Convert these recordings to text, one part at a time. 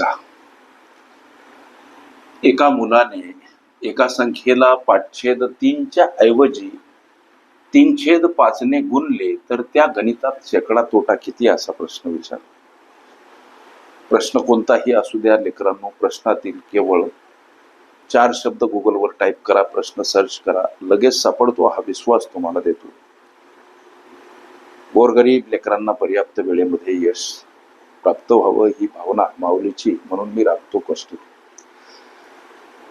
बघा. एका मुलाने एका संख्येला पाचछेद तीनच्या ऐवजी तीन छेद पाचने गुणले तर त्या गणितात शेकडा तोटा किती असा प्रश्न विचार प्रश्न कोणताही असू द्या लेकरांनो प्रश्नातील केवळ चार शब्द गुगलवर टाईप करा प्रश्न सर्च करा लगेच सापडतो हा विश्वास तुम्हाला देतो. गोरगरीब लेकरांना पर्याप्त वेळेमध्ये यश प्राप्त व्हावं ही भावना माऊलीची म्हणून मी राबतो कष्ट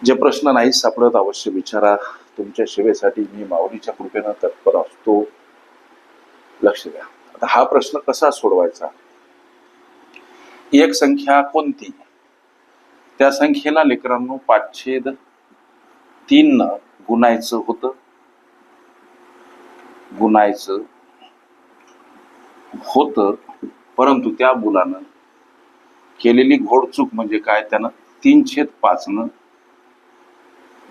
जे प्रश्न नाही सापडत अवश्य विचारा. तुमच्या सेवेसाठी मी माऊलीच्या कृपेनं तत्पर असतो. लक्ष द्या. आता हा प्रश्न कसा सोडवायचा? एक संख्या कोणती? त्या संख्येला लेकरांनो पाचछेद तीन गुणायचं होतं. गुणायचं होतं. परंतु त्या मुलानं केलेली घोडचूक म्हणजे काय? त्यानं तीन छेद पाचनं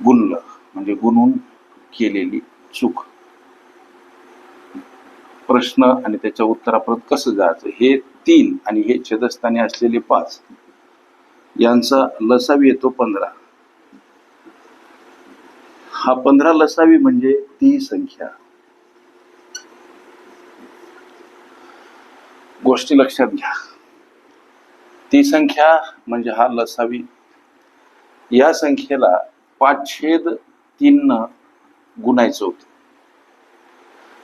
गुणलं. म्हणजे गुणून केलेली चूक. प्रश्न आणि त्याच्या उत्तरापर्यंत कसं जायचं? हे तीन आणि हे छेदस्थानी असलेले पाच. यांचा लसावी येतो पंधरा. हा पंधरा लसावी म्हणजे ती संख्या. गोष्टी लक्षात घ्या. ती संख्या म्हणजे हा लसावी. या संख्येला पाच छेद तीन गुणायचं होतं.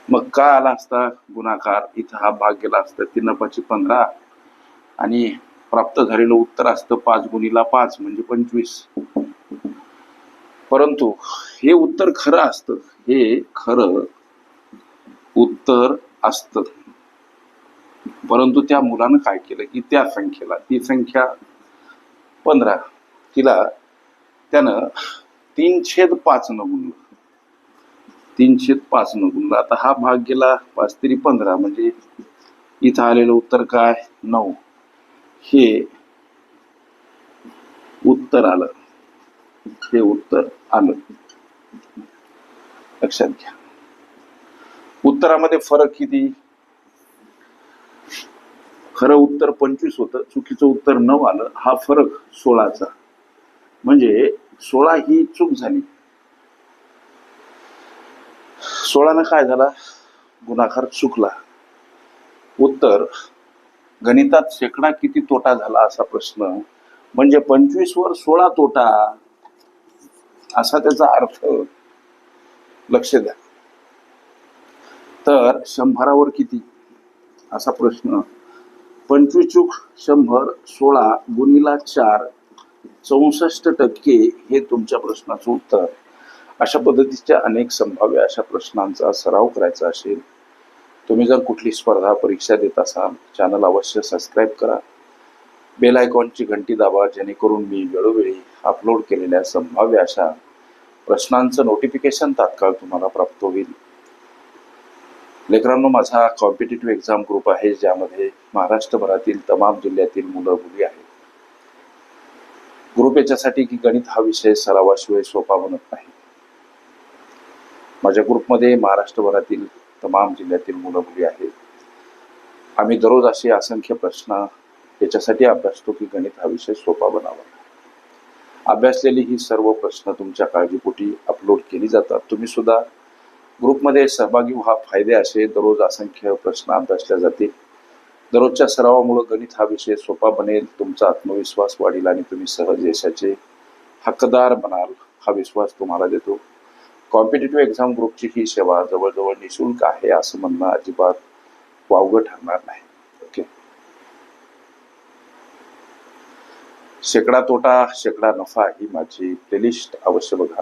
मग का आला असता गुणाकार? इथं हा भाग गेला असता तीन पाचशे पंधरा. आणि प्राप्त झालेलं उत्तर असतं पाच गुणीला पाच म्हणजे पंचवीस. परंतु हे उत्तर खरं असतं. हे खरं उत्तर असतं. परंतु त्या मुलानं काय केलं? की त्या संख्येला ती संख्या पंधरा. तिला त्यानं तीन छेद पाच न गुणलं. तीन छेद पाच न गुणलं. आता हा भाग गेला पाच तरी पंधरा. म्हणजे इथं आलेलं उत्तर काय? नऊ. हे उत्तर आलं. हे उत्तर आलं. लक्षात घ्या. उत्तरामध्ये फरक किती? खरं उत्तर पंचवीस होतं चुकीचं उत्तर नऊ आलं हा फरक सोळाचा. म्हणजे सोळा ही चूक झाली. सोळानं काय झाला? गुणाकार चुकला. उत्तर गणितात शेकडा किती तोटा झाला असा प्रश्न. म्हणजे पंचवीस वर सोळा तोटा असा त्याचा अर्थ लक्ष द्या. तर शंभरावर किती? असा प्रश्न. पंचवीस चूक शंभर सोळा गुणीला चार चौसष्ट टक्के हे तुमच्या प्रश्नाचं उत्तर. अशा पद्धतीच्या अनेक संभाव्य अशा प्रश्नांचा सराव करायचा असेल तुम्ही जर कुठली स्पर्धा परीक्षा देत असाल चॅनल अवश्य सबस्क्राईब करा. बेल आयकॉनची घंटी दाबा जेणेकरून मी वेळोवेळी अपलोड केलेल्या संभाव्य अशा प्रश्नांचं नोटिफिकेशन तात्काळ तुम्हाला प्राप्त होईल. लेकरांनो माझा कॉम्पिटेटिव्ह एक्झाम ग्रुप आहे ज्यामध्ये महाराष्ट्रभरातील तमाम जिल्ह्यातील मुलं मुली आहेत. ग्रुप याच्यासाठी की गणित हा विषय सरावाशिवाय सोपा बनत नाही. माझ्या ग्रुपमध्ये महाराष्ट्रभरातील तमाम जिल्ह्यातील मुलं मुली आहेत. आम्ही दररोज असे असंख्य प्रश्न याच्यासाठी अभ्यासतो की गणित हा विषय सोपा बनावा. अभ्यासलेली ही सर्व प्रश्न तुमच्या काळजीपोटी अपलोड केली जातात. तुम्ही सुद्धा ग्रुपमध्ये सहभागी व्हा फायदे असे दररोज असंख्य प्रश्न अभ्यासले जातील. दररोजच्या सरावामुळे गणित हा विषय सोपा बनेल तुमचा आत्मविश्वास वाढेल आणि तुम्ही सहज यशाचे हक्कदार बनाल हा विश्वास तुम्हाला देतो. कॉम्पिटेटिव्ह एक्झाम ग्रुपची ही सेवा जवळजवळ निशुल्क आहे असं म्हणणं अजिबात वावगं ठरणार नाही. ओके. शेकडा तोटा शेकडा नफा ही माझी प्लेलिस्ट. अवश्य बघा.